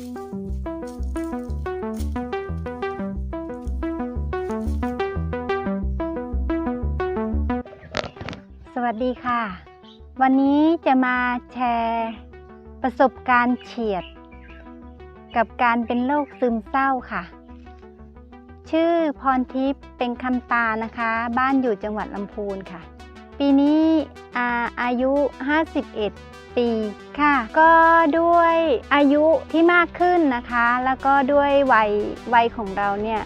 สวัสดีค่ะ วันนี้จะมาแชร์ประสบการณ์เฉียด กับการเป็นโรคซึมเศร้าค่ะ ชื่อพรทิพย์เป็นคำตานะคะ บ้านอยู่จังหวัดลำพูนค่ะ ปีนี้อาอายุ 51 ปีค่ะ ก็ด้วยอายุที่มากขึ้นนะคะ แล้วก็ด้วยวัยวัยของเราเนี่ย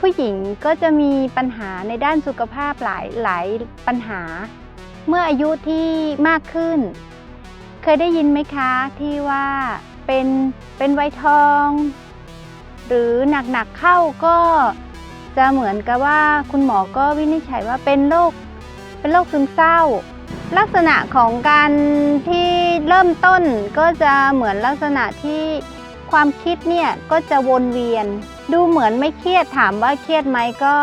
ผู้หญิงก็จะมีปัญหาในด้านสุขภาพหลายหลายปัญหา เมื่ออายุที่มากขึ้น เคยได้ยินไหมคะที่ว่าเป็นเป็นวัยทอง หรือหนักๆเข้าก็จะเหมือนกับว่าคุณหมอก็วินิจฉัยว่าเป็นโรค เป็นโรคซึมเศร้า ลักษณะของการที่เริ่มต้นก็จะเหมือนลักษณะที่ความคิดเนี่ยก็จะวนเวียน ดูเหมือนไม่เครียดถามว่าเครียดไหมก็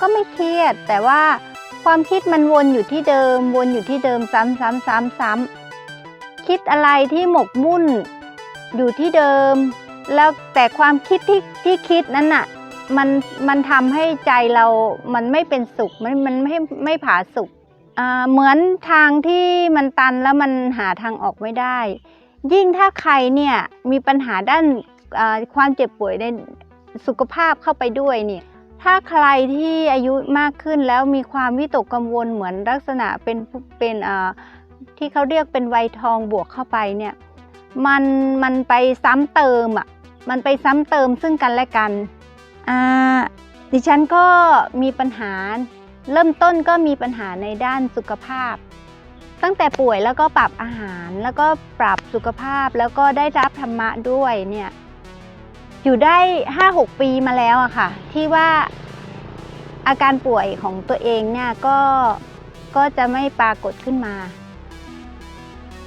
ก็ไม่เครียด แต่ว่าความคิดมันวนอยู่ที่เดิม วนอยู่ที่เดิมซ้ำซ้ำซ้ำซ้ำคิดอะไรที่หมกมุ่นอยู่ที่เดิม แล้วแต่ความคิดที่ที่คิดนั้นน่ะ มันมันทำให้ใจเรามันไม่เป็นสุขมันมันไม่ไม่ผาสุขเหมือนทางที่มันตันแล้วมันหาทางออกไม่ได้ ยิ่งถ้าใครเนี่ยมีปัญหาด้านความเจ็บป่วยในสุขภาพเข้าไปด้วยเนี่ยถ้าใครที่อายุมากขึ้นแล้วมีความวิตกกังวลเหมือนลักษณะเป็นเป็นที่เขาเรียกเป็นวัยทองบวกเข้าไปเนี่ยมันมันไปซ้ำเติมอะมันไปซ้ำเติมซึ่งกันและกัน ดิฉันก็มีปัญหา เริ่มต้นก็มีปัญหาในด้านสุขภาพ ตั้งแต่ป่วยแล้วก็ปรับอาหารแล้วก็ปรับสุขภาพแล้วก็ได้รับธรรมะด้วยเนี่ยอยู่ได้ 5-6 ปีมาแล้วอะค่ะ ที่ว่าอาการป่วยของตัวเองเนี่ยก็ก็จะไม่ปรากฏขึ้นมา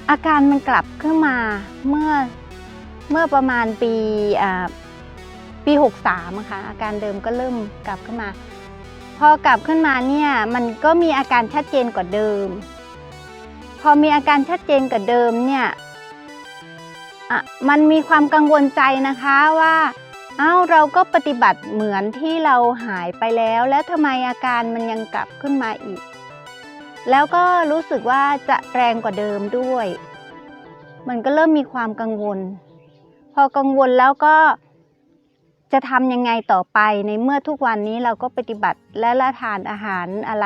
อาการมันกลับขึ้นมาเมื่อเมื่อประมาณปีอ่า ปี 63อะค่ะอาการเดิมก็เริ่มกลับขึ้นมา พอกลับขึ้นมาเนี่ยมันก็มีอาการชัดเจนกว่าเดิม พอมีอาการชัดเจนกว่าเดิมเนี่ยอะมันมีความกังวลใจนะคะว่าเอ้าเราก็ปฏิบัติเหมือนที่เราหายไปแล้ว แล้วทำไมอาการมันยังกลับขึ้นมาอีก แล้วก็รู้สึกว่าจะแรงกว่าเดิมด้วย มันก็เริ่มมีความกังวล พอกังวลแล้วก็ จะทำยังไงต่อไปในเมื่อทุกวันนี้เราก็ปฏิบัติและละทานอาหารอะไร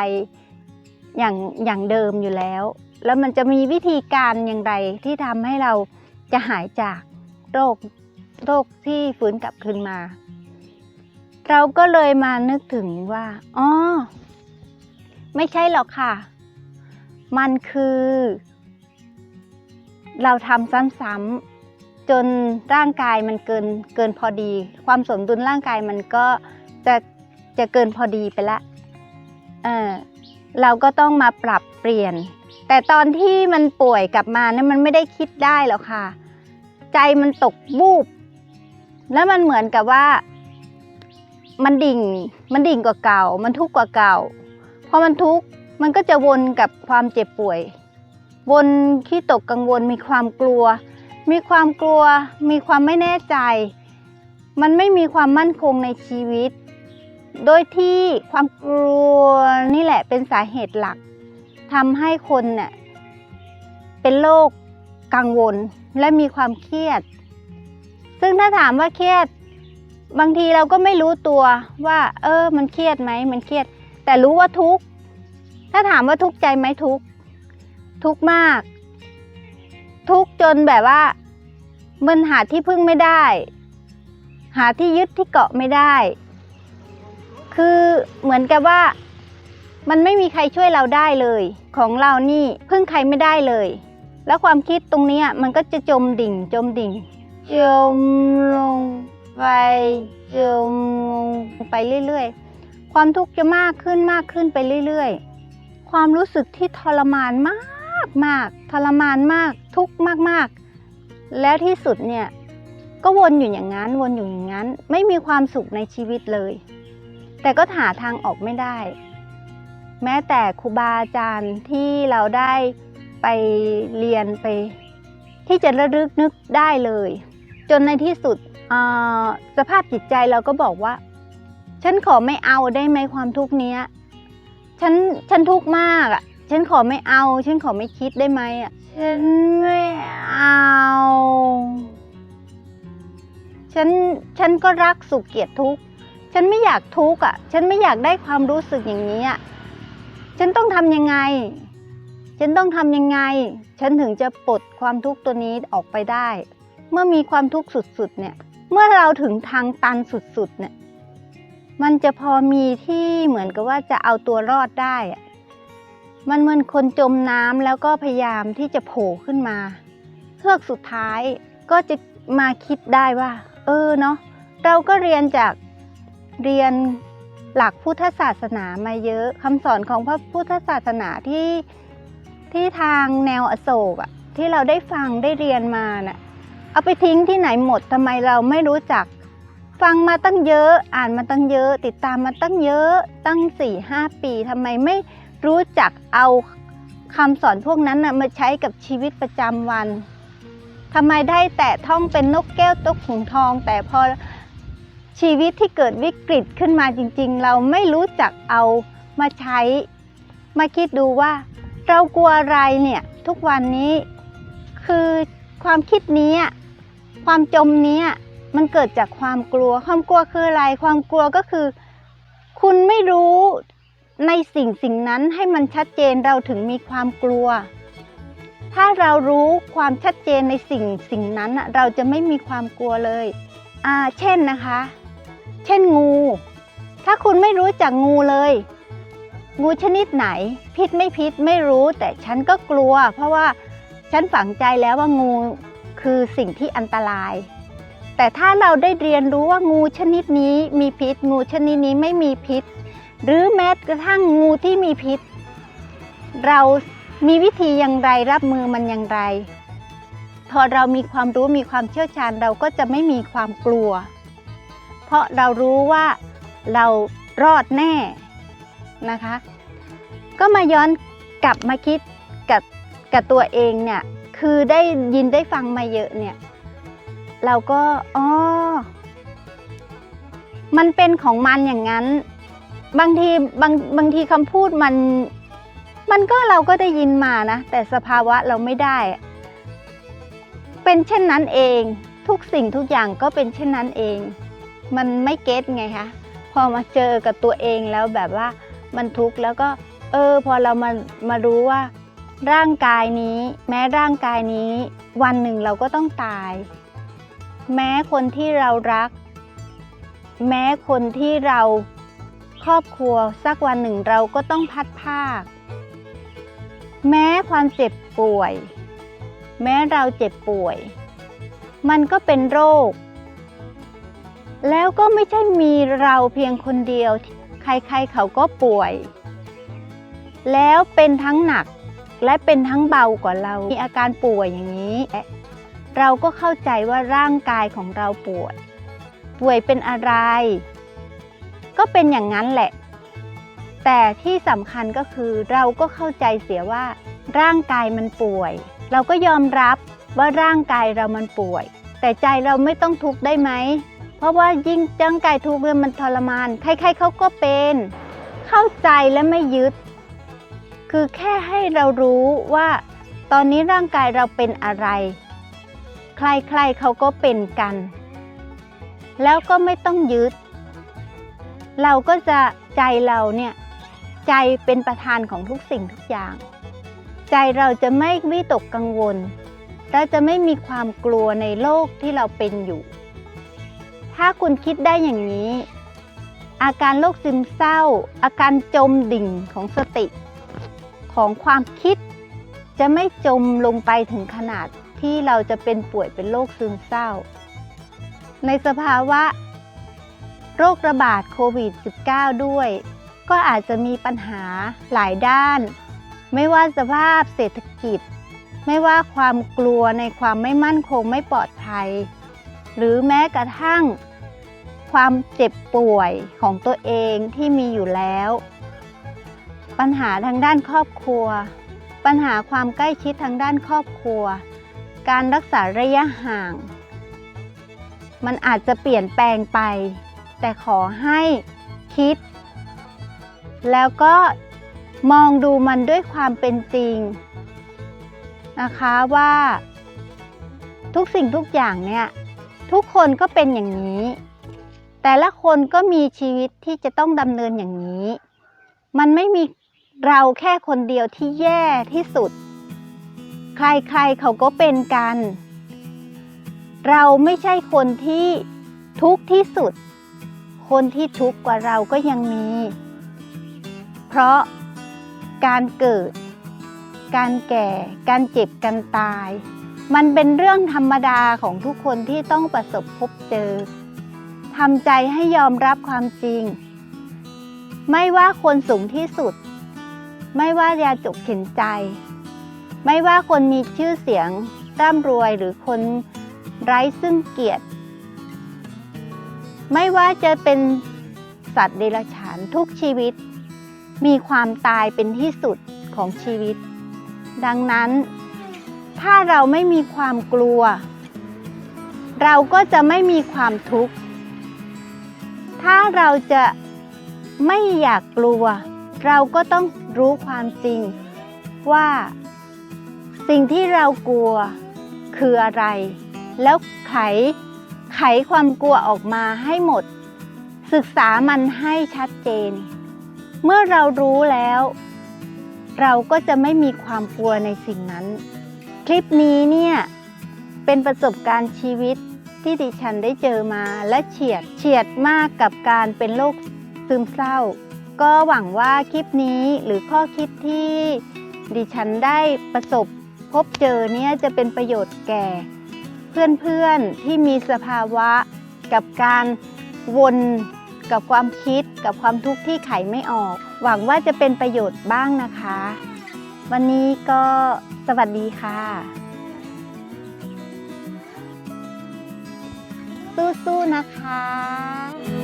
อย่างอย่างเดิมอยู่แล้ว แล้วมันจะมีวิธีการอย่างไรที่ทำให้เราจะหายจากโรคโรคที่ฟื้นกลับคืนมา เราก็เลยมานึกถึงว่าอ๋อไม่ใช่หรอกค่ะ มันคือ เราทำซ้ำๆ จนร่างกายมันเกินเกินพอดี ความสมดุลร่างกายมันก็จะจะเกินพอดีไปละเออเราก็ต้องมาปรับเปลี่ยน แต่ตอนที่มันป่วยกลับมาเนะมันไม่ได้คิดได้หรอกค่ะ ใจมันตกบูบ แล้วมันเหมือนกับว่า มันดิ่งมันดิ่งกว่าเก่า มันทุกข์กว่าเก่าพอมันทุกข์มันก็จะวนกับความเจ็บป่วย วนขี้ตกกังวลมีความกลัว มีความกลัว มีความไม่แน่ใจ มันไม่มีความมั่นคงในชีวิต โดยที่ความกลัวนี่แหละเป็นสาเหตุหลักทำให้คนเนี่ยเป็นโรคกังวลและมีความเครียด ซึ่งถ้าถามว่าเครียด บางทีเราก็ไม่รู้ตัวว่า เออ มันเครียดไหมมันเครียด แต่รู้ว่าทุกข์ ถ้าถามว่าทุกข์ใจไหมทุกข์ ทุกข์มาก ทุกข์จนแบบว่า มันหาที่พึ่งไม่ได้ หาที่ยึดที่เกาะไม่ได้ คือเหมือนกับว่า มันไม่มีใครช่วยเราได้เลย ของเรานี่พึ่งใครไม่ได้เลย แล้วความคิดตรงนี้มันก็จะจมดิ่ง จมดิ่ง จมลงไปจมลงไปเรื่อยๆ ความทุกข์จะมากขึ้นมากขึ้นไปเรื่อยๆ ความรู้สึกที่ทรมานมากากมากทรมานมาก ทุกข์มากๆ แล้วที่สุดเนี่ยก็วนอยู่อย่างนั้นวนอยู่อย่างนั้น ไม่มีความสุขในชีวิตเลย แต่ก็หาทางออกไม่ได้ แม้แต่ครูบาอาจารย์ที่เราได้ไปเรียนไป ที่จะระลึกนึกได้เลย จนในที่สุดสภาพจิตใจเราก็บอกว่า ฉันขอไม่เอาได้ไหมความทุกข์เนี้ยฉันฉันทุกข์มากอะ ฉันขอไม่เอา ฉันขอไม่คิดได้ไหมอะ ฉันไม่เอา ฉัน ฉันก็รักสุขเกียดทุกข์ ฉันไม่อยากทุกข์อะ ฉันไม่อยากได้ความรู้สึกอย่างนี้อะ ฉันต้องทำยังไง ฉันต้องทำยังไง ฉันถึงจะปลดความทุกข์ตัวนี้ออกไปได้ เมื่อมีความทุกข์สุดๆเนี่ย เมื่อเราถึงทางตันสุดๆเนี่ย มันจะพอมีที่เหมือนกับว่าจะเอาตัวรอดได้อะ มันเหมือนคนจมน้ำแล้วก็พยายามที่จะโผล่ขึ้นมาเฮือกสุดท้ายก็จะมาคิดได้ว่า เออเนาะเราก็เรียนจากเรียนหลักพุทธศาสนามาเยอะคำสอนของพระพุทธศาสนาที่ที่ทางแนวอโศกอะที่เราได้ฟังได้เรียนมาน่ะเอาไปทิ้งที่ไหนหมดทำไมเราไม่รู้จัก ฟังมาตั้งเยอะอ่านมาตั้งเยอะ ติดตามมาตั้งเยอะตั้งสี่ห้าปีทำไมไม่ รู้จักเอาคำสอนพวกนั้นนะมาใช้กับชีวิตประจำวันทำไมได้แต่ท่องเป็นนกแก้วตกขุงทอง แต่พอชีวิตที่เกิดวิกฤตขึ้นมาจริง ๆ เราไม่รู้จักเอามาใช้ มาคิดดูว่า เรากลัวอะไรเนี่ยทุกวันนี้คือความคิดนี้ความจมนี้มันเกิดจากความกลัว ความกลัวคืออะไร ความกลัวก็คือ คุณไม่ ในสิ่งสิ่งนั้นให้มันชัดเจนเราถึงมีความกลัว ถ้าเรารู้ความชัดเจนในสิ่งสิ่งนั้นเราจะไม่มีความกลัวเลยอ่าเช่นนะคะ เช่นงู ถ้าคุณไม่รู้จักงูเลย งูชนิดไหน พิษไม่พิษไม่รู้แต่ฉันก็กลัว เพราะว่าฉันฝังใจแล้วว่างูคือสิ่งที่อันตราย แต่ถ้าเราได้เรียนรู้ว่างูชนิดนี้มีพิษ งูชนิดนี้ไม่มีพิษ หรือแม้กระทั่งงูที่มีพิษ เรามีวิธีอย่างไรรับมือมันอย่างไร พอเรามีความรู้มีความเชี่ยวชาญเราก็จะไม่มีความกลัว เพราะเรารู้ว่าเรารอดแน่นะคะ ก็มาย้อนกลับมาคิดกับกับตัวเองเนี่ยคือได้ยินได้ฟังมาเยอะเนี่ย เราก็อ๋อมันเป็นของมันอย่างนั้น บางทีบางบางทีคำพูดมัน มันก็เราก็ได้ยินมานะ แต่สภาวะเราไม่ได้ เป็นเช่นนั้นเองทุกสิ่งทุกอย่างก็เป็นเช่นนั้นเอง มันไม่เก็ตไงคะพอมาเจอกับตัวเองแล้วแบบว่ามันทุกข์แล้วก็ เออ พอเรามามารู้ว่า ร่างกายนี้ แม้ร่างกายนี้ วันหนึ่งเราก็ต้องตาย แม้คนที่เรารัก แม้คนที่เรา ครอบครัวสักวันหนึ่งเราก็ต้องพัดภาค แม้ความเจ็บป่วย แม้เราเจ็บป่วย มันก็เป็นโรค แล้วก็ไม่ใช่มีเราเพียงคนเดียว ใครๆเขาก็ป่วย แล้วเป็นทั้งหนักและเป็นทั้งเบากว่าเรา มีอาการป่วยอย่างนี้ เราก็เข้าใจว่าร่างกายของเราป่วย ป่วยเป็นอะไร ก็เป็นอย่างนั้นแหละ แต่ที่สำคัญก็คือเราก็เข้าใจเสียว่า ร่างกายมันป่วย เราก็ยอมรับว่าร่างกายเรามันป่วย แต่ใจเราไม่ต้องทุกข์ได้ไหม เพราะว่ายิ่งร่างกายทุกข์เนี่ยมันทรมาน ใครๆเขาก็เป็น เข้าใจและไม่ยึด คือแค่ให้เรารู้ว่า ตอนนี้ร่างกายเราเป็นอะไร ใครๆเขาก็เป็นกัน แล้วก็ไม่ต้องยึด เราก็จะใจเราเนี่ยใจเป็นประธานของทุกสิ่งทุกอย่าง ใจเราจะไม่วิตกกังวลเราจะไม่มีความกลัวในโลกที่เราเป็นอยู่ ถ้าคุณคิดได้อย่างนี้ อาการโรคซึมเศร้า อาการจมดิ่งของสติ ของความคิด จะไม่จมลงไปถึงขนาดที่เราจะเป็นป่วยเป็นโรคซึมเศร้า ในสภาวะ โรคระบาดโควิด -19 ด้วย ก็อาจจะมีปัญหาหลายด้าน ไม่ว่าสภาพเศรษฐกิจ ไม่ว่าความกลัวในความไม่มั่นคงไม่ปลอดภัย หรือแม้กระทั่ง ความเจ็บป่วยของตัวเองที่มีอยู่แล้ว ปัญหาทางด้านครอบครัว ปัญหาความใกล้ชิดทางด้านครอบครัว การรักษาระยะห่าง มันอาจจะเปลี่ยนแปลงไป แต่ขอให้คิด แล้วก็มองดูมันด้วยความเป็นจริง นะคะว่า ทุกสิ่งทุกอย่างเนี่ยทุกคนก็เป็นอย่างนี้ แต่ละคนก็มีชีวิตที่จะต้องดำเนินอย่างนี้ มันไม่มีเราแค่คนเดียวที่แย่ที่สุด ใครๆเขาก็เป็นกัน เราไม่ใช่คนที่ทุกข์ที่สุด คนที่ทุกข์กว่าเราก็ยังมี เพราะการเกิด การแก่ การเจ็บ การตาย มันเป็นเรื่องธรรมดาของทุกคนที่ต้องประสบพบเจอทำใจให้ยอมรับความจริง ไม่ว่าคนสูงที่สุด ไม่ว่ายาจกเข็นใจ ไม่ว่าคนมีชื่อเสียงร่ำรวยหรือคนไร้ซึ่งเกียรติ ไม่ว่าจะเป็นสัตว์เดรัจฉานทุกชีวิต มีความตายเป็นที่สุดของชีวิต ดังนั้น ถ้าเราไม่มีความกลัว เราก็จะไม่มีความทุกข์ ถ้าเราจะไม่อยากกลัว เราก็ต้องรู้ความจริงว่าสิ่งที่เรากลัวคืออะไร แล้วไข ไขความกลัวออกมาให้หมด ศึกษามันให้ชัดเจน เมื่อเรารู้แล้ว เราก็จะไม่มีความกลัวในสิ่งนั้น คลิปนี้เนี่ย เป็นประสบการณ์ชีวิตที่ดิฉันได้เจอมาและเฉียดเฉียดมากกับการเป็นโรคซึมเศร้า ก็หวังว่าคลิปนี้หรือข้อคิดที่ดิฉันได้ประสบพบเจอเนี่ยจะเป็นประโยชน์แก่ เพื่อนๆที่มีสภาวะกับการวนกับความคิดกับความทุกข์ที่ไขไม่ออก หวังว่าจะเป็นประโยชน์บ้างนะคะ วันนี้ก็สวัสดีค่ะ สู้ๆนะคะ